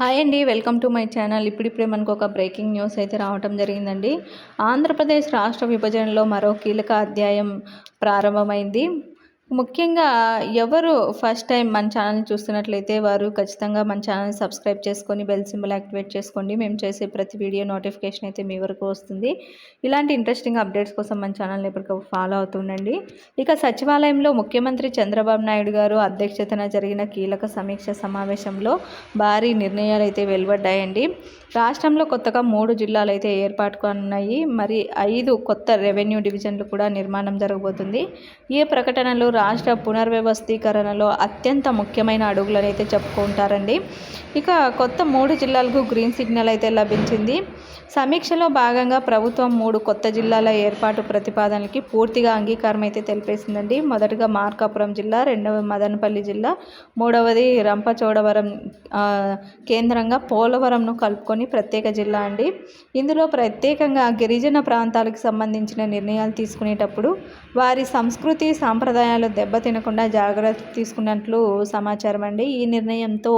Hi అండి welcome to my channel. ఇప్పుడిప్పుడే మనకు ఒక బ్రేకింగ్ న్యూస్ అయితే రావటం జరిగిందండి. ఆంధ్రప్రదేశ్ రాష్ట్ర విభజనలో మరో కీలక అధ్యాయం ప్రారంభమైంది. ముఖ్యంగా ఎవరు ఫస్ట్ టైం మన ఛానల్ చూస్తున్నట్లయితే వారు ఖచ్చితంగా మన ఛానల్ సబ్స్క్రైబ్ చేసుకొని బెల్ సింబల్ యాక్టివేట్ చేసుకోండి. మేము చేసే ప్రతి వీడియో నోటిఫికేషన్ అయితే మీ వరకు వస్తుంది. ఇలాంటి ఇంట్రెస్టింగ్ అప్డేట్స్ కోసం మన ఛానల్ని ఎప్పటికప్పుడు ఫాలో అవుతుండండి ఇక సచివాలయంలో ముఖ్యమంత్రి చంద్రబాబు నాయుడు గారు అధ్యక్షతన జరిగిన కీలక సమీక్ష సమావేశంలో భారీ నిర్ణయాలు అయితే వెలువడ్డాయండి. రాష్ట్రంలో కొత్తగా మూడు జిల్లాలు అయితే ఏర్పాటు అన్నాయి మరి ఐదు కొత్త రెవెన్యూ డివిజన్లు కూడా నిర్మాణం జరగబోతుంది. ఈ ప్రకటనలు రాష్ట్ర పునర్వ్యవస్థీకరణలో అత్యంత ముఖ్యమైన అడుగులను అయితే చెప్పుకుంటారండి. ఇక కొత్త మూడు జిల్లాలకు గ్రీన్ సిగ్నల్ అయితే లభించింది. సమీక్షలో భాగంగా ప్రభుత్వం మూడు కొత్త జిల్లాల ఏర్పాటు ప్రతిపాదనలకి పూర్తిగా అంగీకారం అయితే తెలిపేసిందండి. మొదటగా మార్కాపురం జిల్లా రెండవ మదనపల్లి జిల్లా మూడవది రంపచోడవరం కేంద్రంగా పోలవరంను కలుపుకొని ప్రత్యేక జిల్లా అండి. ఇందులో ప్రత్యేకంగా గిరిజన ప్రాంతాలకు సంబంధించిన నిర్ణయాలు తీసుకునేటప్పుడు వారి సంస్కృతి సాంప్రదాయాలు దెబ్బతినకుండా జాగ్రత్త తీసుకున్నట్లు సమాచారం అండి. ఈ నిర్ణయంతో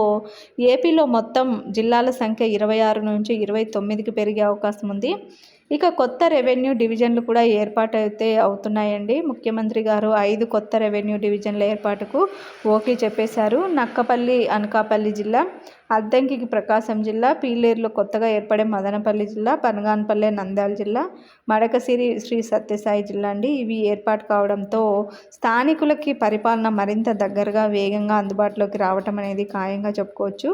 ఏపీలో మొత్తం జిల్లాల సంఖ్య ఇరవై ఆరు నుంచి ఇరవై తొమ్మిదికి పెరిగే అవకాశం ఉంది. ఇక కొత్త రెవెన్యూ డివిజన్లు కూడా ఏర్పాటైతే అవుతున్నాయండి. ముఖ్యమంత్రి గారు ఐదు కొత్త రెవెన్యూ డివిజన్ల ఏర్పాటుకు ఓకే చెప్పేశారు. నక్కపల్లి అనకాపల్లి జిల్లా అద్దంకికి ప్రకాశం జిల్లా పీలేరులో కొత్తగా ఏర్పడే మదనపల్లి జిల్లా పనగాన్పల్లె నంద్యాల జిల్లా మడకసిరి శ్రీ సత్యసాయి జిల్లా అండి. ఇవి ఏర్పాటు కావడంతో స్థానికులకి పరిపాలన మరింత దగ్గరగా వేగంగా అందుబాటులోకి రావటం అనేది ఖాయంగా చెప్పుకోవచ్చు.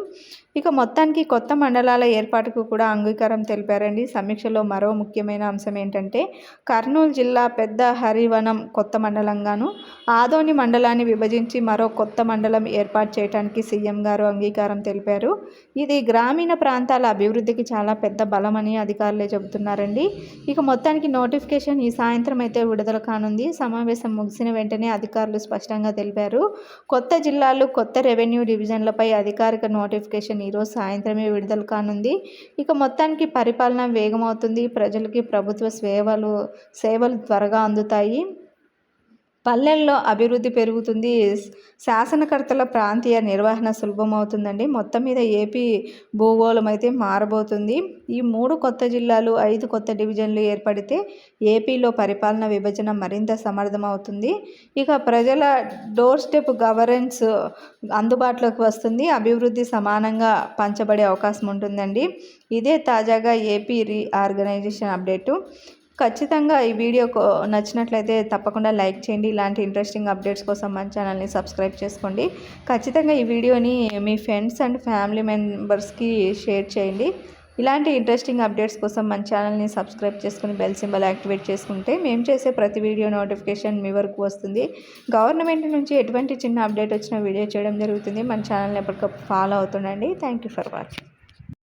ఇక మొత్తానికి కొత్త మండలాల ఏర్పాటుకు కూడా అంగీకారం తెలిపారండి. సమీక్షలో మరో ముఖ్యమైన అంశం ఏంటంటే కర్నూలు జిల్లా పెద్ద హరివనం కొత్త మండలంగాను ఆదోని మండలాన్ని విభజించి మరో కొత్త మండలం ఏర్పాటు చేయడానికి సీఎం గారు అంగీకారం తెలిపారు. ఇది గ్రామీణ ప్రాంతాల అభివృద్ధికి చాలా పెద్ద బలమని అధికారులే చెబుతున్నారండి. ఇక మొత్తానికి నోటిఫికేషన్ ఈ సాయంత్రం అయితే విడుదల కానుంది. సమావేశం ముగిసిన వెంటనే అధికారులు స్పష్టంగా తెలిపారు. కొత్త జిల్లాలు కొత్త రెవెన్యూ డివిజన్లపై అధికారిక నోటిఫికేషన్ ఈరోజు సాయంత్రమే విడుదల కానుంది. ఇక మొత్తానికి పరిపాలన వేగమవుతుంది. ప్రజలకి ప్రభుత్వ సేవలు సేవలు త్వరగా అందుతాయి. పల్లెల్లో అభివృద్ధి పెరుగుతుంది. శాసనకర్తల ప్రాంతీయ నిర్వహణ సులభమవుతుందండి. మొత్తం మీద ఏపీ భూగోళం అయితే మారబోతుంది. ఈ మూడు కొత్త జిల్లాలు ఐదు కొత్త డివిజన్లు ఏర్పడితే ఏపీలో పరిపాలన విభజన మరింత సమర్థమవుతుంది. ఇక ప్రజల డోర్ స్టెప్ గవర్నెన్స్ అందుబాటులోకి వస్తుంది. అభివృద్ధి సమానంగా పంచబడే అవకాశం ఉంటుందండి. ఇదే తాజాగా ఏపీ రీఆర్గనైజేషన్ అప్డేటు. ఖచ్చితంగా ఈ వీడియో నచ్చినట్లయితే తప్పకుండా లైక్ చేయండి. ఇలాంటి ఇంట్రెస్టింగ్ అప్డేట్స్ కోసం మన ఛానల్ని సబ్స్క్రైబ్ చేసుకోండి. ఖచ్చితంగా ఈ వీడియోని మీ ఫ్రెండ్స్ అండ్ ఫ్యామిలీ మెంబర్స్కి షేర్ చేయండి. ఇలాంటి ఇంట్రెస్టింగ్ అప్డేట్స్ కోసం మన ఛానల్ని సబ్స్క్రైబ్ చేసుకుని బెల్ సింబల్ యాక్టివేట్ చేసుకుంటే మేము చేసే ప్రతి వీడియో నోటిఫికేషన్ మీ వరకు వస్తుంది. గవర్నమెంట్ నుంచి ఎటువంటి చిన్న అప్డేట్ వచ్చిన వీడియో చేయడం జరుగుతుంది. మన ఛానల్ని ఎప్పటికప్పుడు follow అవుతుండండి. Thank you for watching.